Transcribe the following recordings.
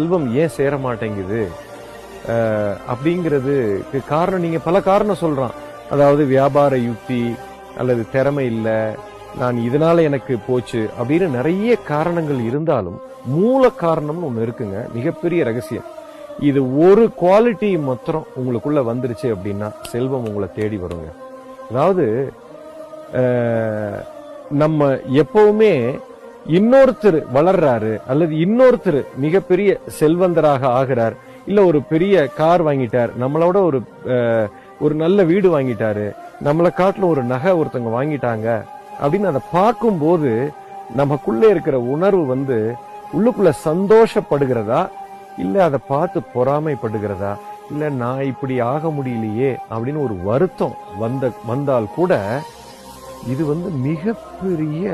செல்வம் ஏன் சேர மாட்டேங்குது அப்படிங்கிறதுக்கு காரணம் நீங்க பல காரணம் சொல்றான். அதாவது வியாபார யுக்தி அல்லது திறமை இல்லை நான் இதனால எனக்கு போச்சு அப்படின்னு நிறைய காரணங்கள் இருந்தாலும் மூல காரணம்னு ஒன்று இருக்குங்க. மிகப்பெரிய ரகசியம். இது ஒரு குவாலிட்டி மாத்திரம் உங்களுக்குள்ள வந்துருச்சு அப்படின்னா செல்வம் உங்களை தேடி வருங்க. அதாவது நம்ம எப்பவுமே இன்னொருத்தர் வளர்றாரு அல்லது இன்னொருத்தர் மிகப்பெரிய செல்வந்தராக ஆகிறார் இல்ல ஒரு பெரிய கார் வாங்கிட்டார் நம்மளோட ஒரு ஒரு நல்ல வீடு வாங்கிட்டாரு நம்மளை காட்டுல ஒரு நகை ஒருத்தவங்க வாங்கிட்டாங்க அப்படின்னு அதை பார்க்கும்போது நமக்குள்ளே இருக்கிற உணர்வு வந்து உள்ளுக்குள்ள சந்தோஷப்படுகிறதா? இல்ல அதை பார்த்து பொறாமைப்படுகிறதா? இல்ல நான் இப்படி ஆக முடியலையே அப்படின்னு ஒரு வருத்தம் வந்த வந்தால் கூட இது வந்து மிகப்பெரிய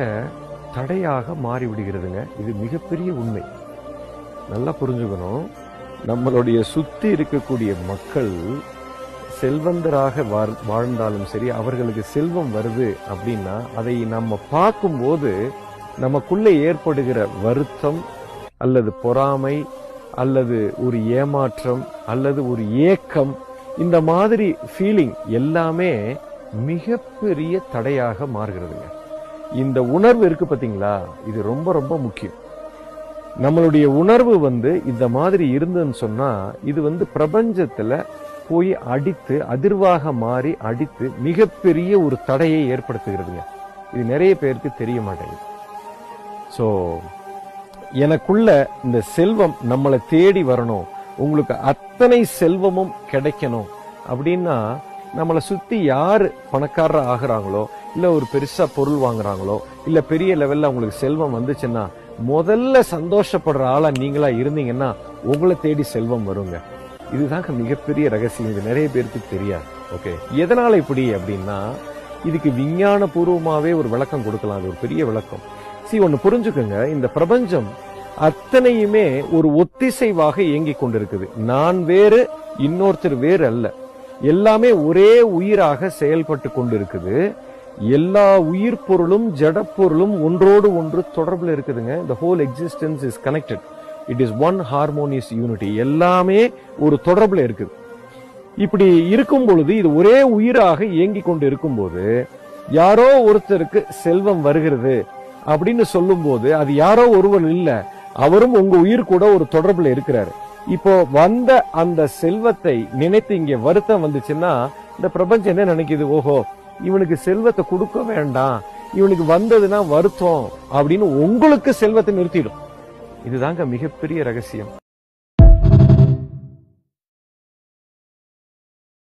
தடையாக மாறிவிடுகிறதுங்க. இது மிகப்பெரிய உண்மை. நல்லா புரிஞ்சுக்கணும். நம்மளுடைய சுத்தி இருக்கக்கூடிய மக்கள் செல்வந்தராக வாழ்- வாழ்ந்தாலும் சரி அவர்களுக்கு செல்வம் வருது அப்படின்னா அதை நம்ம பார்க்கும்போது நமக்குள்ளே ஏற்படுகிற வருத்தம் அல்லது பொறாமை அல்லது ஒரு ஏமாற்றம் அல்லது ஒரு ஏக்கம் இந்த மாதிரி ஃபீலிங் எல்லாமே மிகப்பெரிய தடையாக மாறுகிறதுங்க. இந்த உணர்வு இருக்கு பார்த்தீங்களா இது ரொம்ப ரொம்ப முக்கியம். நம்மளுடைய உணர்வு வந்து இந்த மாதிரி இருந்ததுன்னு சொன்னால் இது வந்து பிரபஞ்சத்தில் போய் அடித்து அதிர்வாக மாறி அடித்து மிகப்பெரிய ஒரு தடையை ஏற்படுத்துகிறதுங்க. இது நிறைய பேருக்கு தெரிய மாட்டேங்குது. ஸோ எனக்குள்ள இந்த செல்வம் நம்மளை தேடி வரணும். உங்களுக்கு அத்தனை செல்வமும் கிடைக்கணும். அப்படின்னா நம்மளை சுற்றி யார் பணக்காரர் ஆகிறாங்களோ இல்லை ஒரு பெருசாக பொருள் வாங்குறாங்களோ இல்லை பெரிய லெவலில் அவங்களுக்கு செல்வம் வந்துச்சுன்னா முதல்ல சந்தோஷப்படுற ஆளாக நீங்களா இருந்தீங்கன்னா உங்களை தேடி செல்வம் வருங்க. இதுதாங்க மிகப்பெரிய ரகசியம். இது நிறைய பேருக்கு தெரியாது. ஓகே எதனால் இப்படி அப்படின்னா இதுக்கு விஞ்ஞான பூர்வமாகவே ஒரு விளக்கம் கொடுக்கலாம். அது ஒரு பெரிய விளக்கம். சி ஒன்று புரிஞ்சுக்கோங்க. இந்த பிரபஞ்சம் அத்தனையுமே ஒரு ஒத்திசைவாக இயங்கிக் கொண்டிருக்குது. நான் வேறு இன்னொருத்தர் வேறு அல்ல. எல்லாமே ஒரே உயிராக செயல்பட்டு கொண்டிருக்குது. எல்லா உயிர் பொருளும் ஜட பொருளும் ஒன்றோடு ஒன்று தொடர்பில் இருக்குதுங்க. The whole existence is connected it is one harmonious unity எல்லாமே ஒரு தொடர்பில் இருக்குது. இப்படி இருக்கும் பொழுது இது ஒரே உயிராக இயங்கி கொண்டு இருக்கும்போது யாரோ ஒருத்தருக்கு செல்வம் வருகிறது அப்படின்னு சொல்லும்போது அது யாரோ ஒருவர் இல்லை. அவரும் உங்க உயிர் கூட ஒரு தொடர்பில் இருக்கிறாரு. இப்போ வந்த அந்த செல்வத்தை நினைத்து இங்கே வருத்தம் வந்துச்சுன்னா இந்த பிரபஞ்சம் என்ன நினைக்குது? ஓஹோ இவனுக்கு செல்வத்தை கொடுக்க வேண்டாம். இவனுக்கு வந்ததுன்னா வருத்தம் அப்படின்னு உங்களுக்கு செல்வத்தை நிறுத்திடும். இதுதாங்க மிகப்பெரிய ரகசியம்.